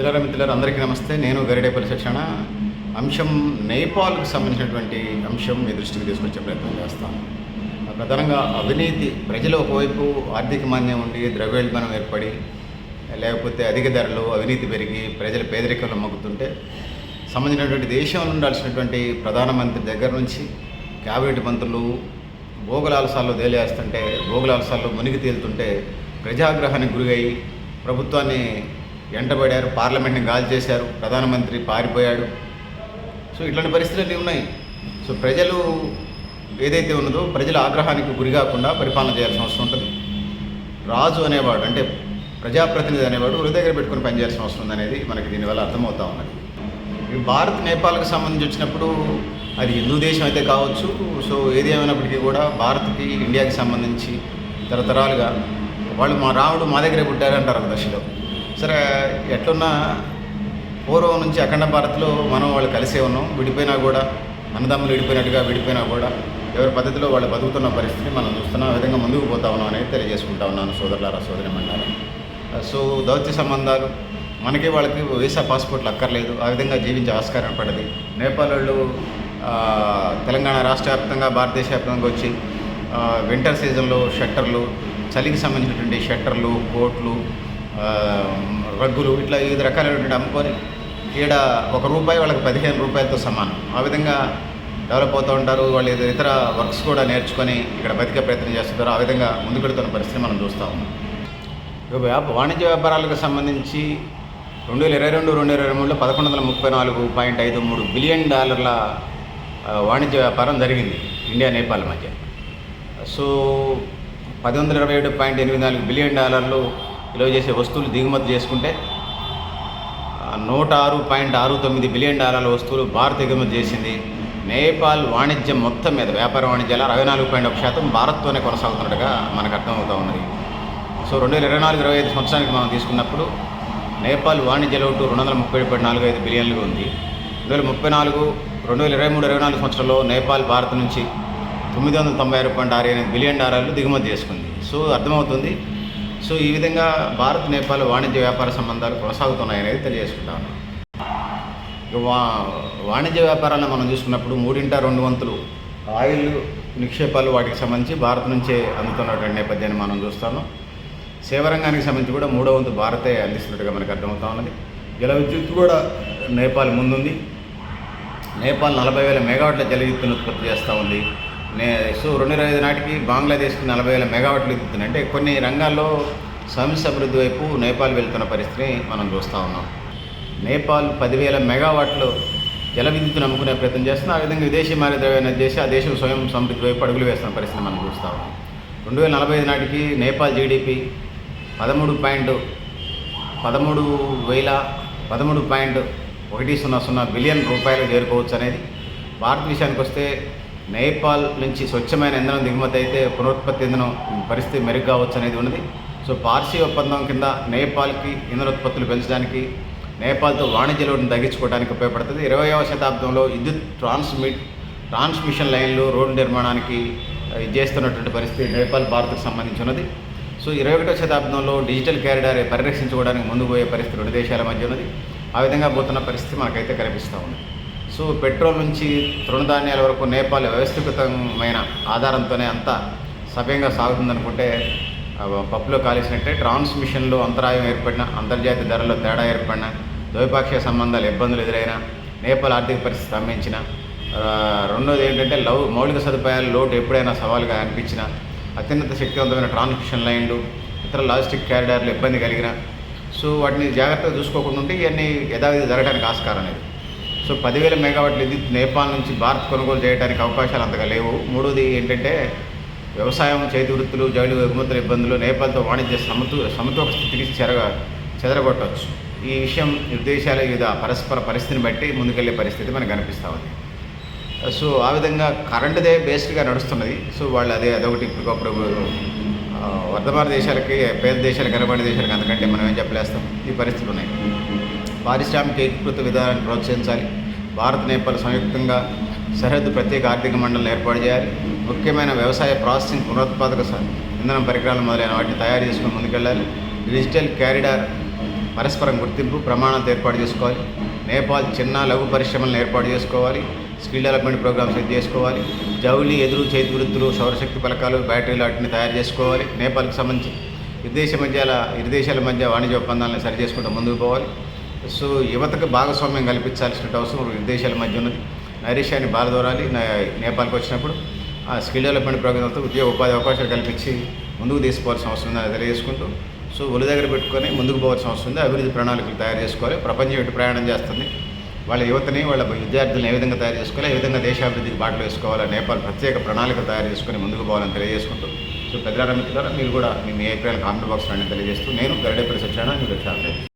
మిత్రులారా మిత్రులారా అందరికీ నమస్తే. నేను గరిడేపల్లి శిక్షణ అంశం నేపాల్కు సంబంధించినటువంటి అంశం మీ దృష్టికి తీసుకొచ్చే ప్రయత్నం చేస్తాను. ప్రధానంగా అవినీతి ప్రజలు ఒకవైపు ఆర్థిక మాన్యం ఉండి ద్రవ్యోల్బణం ఏర్పడి లేకపోతే అధిక ధరలు అవినీతి పెరిగి ప్రజల పేదరికంలో మగ్గుతుంటే సంబంధించినటువంటి దేశంలో ఉండాల్సినటువంటి ప్రధానమంత్రి దగ్గర నుంచి క్యాబినెట్ మంత్రులు భోగలాలసాల్లో తేలేస్తుంటే భోగలాలసాల్లో మునిగి తేలుతుంటే ప్రజాగ్రహానికి గురై ప్రభుత్వాన్ని ఎంటబడారు పార్లమెంట్ని గాలి చేశారు ప్రధానమంత్రి పారిపోయాడు. సో ఇట్లాంటి పరిస్థితులు ఉన్నాయి. సో ప్రజలు ఏదైతే ఉన్నదో ప్రజల ఆగ్రహానికి గురి కాకుండా పరిపాలన చేయాల్సిన అవసరం ఉంటుంది. రాజు అనేవాడు అంటే ప్రజాప్రతినిధి అనేవాడు హృదయ దగ్గర పెట్టుకుని పనిచేయాల్సిన అవసరం ఉంది అనేది మనకి దీనివల్ల అర్థమవుతా ఉన్నది. ఈ భారత్ నేపాల్కి సంబంధించి వచ్చినప్పుడు అది హిందూ దేశం అయితే కావచ్చు. సో ఏది ఏమైనప్పటికీ కూడా భారత్కి ఇండియాకి సంబంధించి తరతరాలుగా వాళ్ళు మా రాముడు మా దగ్గరే పుట్టారు అంటారు ఒక దశలో. సరే ఎట్లున్నా పూర్వం నుంచి అఖండ భారత్లో మనం వాళ్ళు కలిసే ఉన్నాం. విడిపోయినా కూడా అన్నదమ్ములు విడిపోయినట్టుగా విడిపోయినా కూడా ఎవరి పద్ధతిలో వాళ్ళు బతుకుతున్న పరిస్థితిని మనం చూస్తున్నాం ఆ విధంగా ముందుకు పోతా ఉన్నాం అనేది తెలియజేసుకుంటా ఉన్నాను సోదరులారా సోదరి మండలం సో దౌత్య సంబంధాలు మనకి వాళ్ళకి వీసా పాస్పోర్ట్లు అక్కర్లేదు ఆ విధంగా జీవించే ఆస్కారం పడ్డది నేపాల్ వాళ్ళు తెలంగాణ రాష్ట్ర వ్యాప్తంగా భారతదేశ వ్యాప్తంగా వచ్చి వింటర్ సీజన్లో షట్టర్లు చలికి సంబంధించినటువంటి షట్టర్లు కోట్లు రగ్గులు ఇట్లా వివిధ రకాలైనటువంటి అమ్ముకొని ఈడ ఒక రూపాయి వాళ్ళకి పదిహేను రూపాయలతో సమానం. ఆ విధంగా డెవలప్ అవుతూ ఉంటారు. వాళ్ళు ఇతర వర్క్స్ కూడా నేర్చుకొని ఇక్కడ బతికే ప్రయత్నం చేస్తుంటారు ఆ విధంగా ముందుకెడుతున్న పరిస్థితి మనం చూస్తూ ఉన్నాం. ఇక వ్యాప వాణిజ్య వ్యాపారాలకు సంబంధించి రెండు వేల ఇరవై రెండు రెండు ఇరవై మూడులో పదకొండు వందల ముప్పై నాలుగు పాయింట్ ఐదు మూడు బిలియన్ డాలర్ల వాణిజ్య వ్యాపారం జరిగింది. ఇండియా నేపాల్ మధ్య. సో పది వందల ఇరవై ఏడు పాయింట్ ఎనిమిది నాలుగు బిలియన్ డాలర్లు విలువ చేసే వస్తువులు దిగుమతి చేసుకుంటే నూట ఆరు పాయింట్ ఆరు తొమ్మిది బిలియన్ డాలర్ల వస్తువులు భారత్ ఎగుమతి చేసింది. నేపాల్ వాణిజ్యం మొత్తం మీద వ్యాపార వాణిజ్యాలు అరవై నాలుగు పాయింట్ ఒక శాతం భారత్తోనే కొనసాగుతున్నట్టుగా మనకు అర్థమవుతూ ఉన్నది. సో రెండు వేల ఇరవై నాలుగు ఇరవై ఐదు సంవత్సరానికి మనం తీసుకున్నప్పుడు నేపాల్ వాణిజ్య లోటు రెండు వందల ముప్పై పాయింట్ నాలుగు ఐదు బిలియన్లుగా ఉంది. రెండు వేల ముప్పై నాలుగు రెండు వేల ఇరవై మూడు ఇరవై నాలుగు సంవత్సరంలో నేపాల్ భారత్ నుంచి తొమ్మిది వందల తొంభై ఆరు పాయింట్ ఆరు ఎనిమిది బిలియన్ డాలర్లు దిగుమతి చేసుకుంది. సో అర్థమవుతుంది సో ఈ విధంగా భారత్ నేపాల్ వాణిజ్య వ్యాపార సంబంధాలు కొనసాగుతున్నాయనేది తెలియజేసుకుంటాను. వా వాణిజ్య వ్యాపారాలను మనం చూసుకున్నప్పుడు మూడింట రెండు వంతులు ఆయిల్ నిక్షేపాలు వాటికి సంబంధించి భారత్ నుంచే అందుతున్నటువంటి నేపథ్యాన్ని మనం చూస్తాము సేవరంగానికి సంబంధించి కూడా మూడో వంతు భారతే అందిస్తున్నట్టుగా మనకు అర్థమవుతా ఉన్నది. జల విద్యుత్ కూడా నేపాల్ ముందుంది. నేపాల్ నలభై వేల మెగావాట్ల జల విద్యుత్తును ఉత్పత్తి చేస్తూ ఉంది. సో రెండు వేల ఐదు నాటికి బంగ్లాదేశ్కి నలభై వేల మెగావాట్లు విద్యుత్తుని అంటే కొన్ని రంగాల్లో సమస్య అభివృద్ధి వైపు నేపాల్ వెళ్తున్న పరిస్థితిని మనం చూస్తూ ఉన్నాం. నేపాల్ పదివేల మెగావాట్లు జల విద్యుత్తును అమ్ముకునే ప్రయత్నం చేస్తున్న. ఆ విధంగా విదేశీ మారి ద్రవ్యాన్ని చేసి ఆ దేశం స్వయం సమృద్ధి వైపు అడుగులు వేస్తున్న పరిస్థితిని మనం చూస్తూ ఉన్నాం. రెండు వేల నలభై ఐదు నాటికి నేపాల్ జీడిపి పదమూడు పాయింట్ పదమూడు వేల పదమూడు పాయింట్ ఒకటి సున్నా సున్నా బిలియన్ రూపాయలు చేరుకోవచ్చు అనేది భారత విషయానికి వస్తే నేపాల్ నుంచి స్వచ్ఛమైన ఇంధనం దిగుమతి అయితే పునరుత్పత్తి ఇంధనం పరిస్థితి మెరుగు కావచ్చు అనేది ఉన్నది. సో పార్సీ ఒప్పందం కింద నేపాల్కి ఇంధన ఉత్పత్తులు పెంచడానికి నేపాల్తో వాణిజ్య లోటును తగ్గించుకోవడానికి ఉపయోగపడుతుంది. ఇరవైవ శతాబ్దంలో విద్యుత్ ట్రాన్స్మిట్ ట్రాన్స్మిషన్ లైన్లు రోడ్డు నిర్మాణానికి ఇది చేస్తున్నటువంటి పరిస్థితి నేపాల్ భారత్కు సంబంధించి ఉన్నది. సో ఇరవై ఒకటో శతాబ్దంలో డిజిటల్ క్యారిడార్ పరిరక్షించుకోవడానికి ముందుకు పోయే పరిస్థితి రెండు దేశాల మధ్య ఉన్నది. ఆ విధంగా పోతున్న పరిస్థితి మనకైతే కనిపిస్తూ ఉంది సో పెట్రోల్ నుంచి తృణధాన్యాల వరకు నేపాల్ వ్యవస్థీకృతమైన ఆధారంతోనే అంతా సవ్యంగా సాగుతుందనుకుంటే పప్పులో కాలేసినట్టే ట్రాన్స్మిషన్లో అంతరాయం ఏర్పడిన అంతర్జాతీయ ధరల్లో తేడా ఏర్పడిన ద్వైపాక్షిక సంబంధాలు ఇబ్బందులు ఎదురైన నేపాల్ ఆర్థిక పరిస్థితి స్తంభించిన రెండోది ఏంటంటే లవ్ మౌలిక సదుపాయాల లోటు ఎప్పుడైనా సవాలుగా అనిపించిన అత్యున్నత శక్తివంతమైన ట్రాన్స్మిషన్ లైన్లు ఇతర లాజిస్టిక్ క్యారిడార్లు ఇబ్బంది కలిగిన సో వాటిని జాగ్రత్తగా చూసుకోకుండా ఉంటే ఇవన్నీ యథావిధి జరగడానికి ఆస్కారం అనేది. సో పదివేల మెగావాట్ల విద్యుత్ నేపాల్ నుంచి భారత్ కొనుగోలు చేయడానికి అవకాశాలు అంతగా లేవు. మూడోది ఏంటంటే వ్యవసాయం చేతి వృత్తులు జౌళి ఎగుమతుల ఇబ్బందులు నేపాల్తో వాణిజ్య సమతూ సమతూక స్థితికి చెరగ చెదరగొట్టవచ్చు ఈ విషయం నిర్దేశాల వివిధ పరస్పర పరిస్థితిని బట్టి ముందుకెళ్ళే పరిస్థితి మనకు కనిపిస్తూ ఉంది. సో ఆ విధంగా కరెంటుదే బేస్డ్గా నడుస్తున్నది. సో వాళ్ళు అదే అదొకటి ఇప్పటికప్పుడు వర్ధమాన దేశాలకి పేద దేశాలకి వెనబడిన దేశాలకి అందుకంటే మనం ఏం చెప్పలేస్తాం. ఈ పరిస్థితులు ఉన్నాయి. పారిశ్రామిక ఏకీకృత విధానాన్ని ప్రోత్సహించాలి. భారత్ నేపాల్ సంయుక్తంగా సరిహద్దు ప్రత్యేక ఆర్థిక మండలం ఏర్పాటు చేయాలి. ముఖ్యమైన వ్యవసాయ ప్రాసెసింగ్ పునరుత్పాదక ఇంధనం పరికరాలు మొదలైన వాటిని తయారు చేసుకుని ముందుకెళ్ళాలి. డిజిటల్ క్యారిడార్ పరస్పరం గుర్తింపు ప్రమాణాలు ఏర్పాటు చేసుకోవాలి. నేపాల్ చిన్న లఘు పరిశ్రమలను ఏర్పాటు చేసుకోవాలి. స్కిల్ డెవలప్మెంట్ ప్రోగ్రామ్స్ సెట్ చేసుకోవాలి. జౌలి ఎదురు చేతి వృత్తులు సౌరశక్తి పలకాలు బ్యాటరీలు వాటిని తయారు చేసుకోవాలి. నేపాల్కి సంబంధించి ఇరు దేశ మధ్యాల ఇరు దేశాల మధ్య వాణిజ్య ఒప్పందాలను సరి చేసుకుంటూ ముందుకు పోవాలి. సో యువతకు భాగస్వామ్యం కల్పించాల్సిన అవసరం ఇరు దేశాల మధ్య ఉన్నది. నైరేషియాని బాలదోరాలి నేపాల్కి వచ్చినప్పుడు ఆ స్కిల్ డెవలప్మెంట్ ప్రోగ్రామ్తో ఉద్యోగ ఉపాధి అవకాశాలు కల్పించి ముందుకు తీసుకోవాల్సిన అవసరం ఉందని తెలియజేసుకుంటూ సో ఒళ్ళు దగ్గర పెట్టుకొని ముందుకు పోవాల్సిన అవసరం ఉంది. అభివృద్ధి ప్రణాళికలు తయారు చేసుకోవాలి. ప్రపంచం ఎటు ప్రయాణం చేస్తుంది వాళ్ళ యువతని వాళ్ళ విద్యార్థులను ఏ విధంగా తయారు చేసుకోవాలి ఏ విధంగా దేశాభివృద్ధికి బాటలు వేసుకోవాలి నేపాల్ ప్రత్యేక ప్రణాళిక తయారు చేసుకొని ముందుకు పోవాలని తెలియజేసుకుంటూ సో పెద్దల మిత్రులారా మీరు కూడా మీ మీ అభిప్రాయాలు కామెంట్ బాక్స్లో తెలియజేస్తూ నేను గరడేపల్లి సత్యాన మీరు చాలా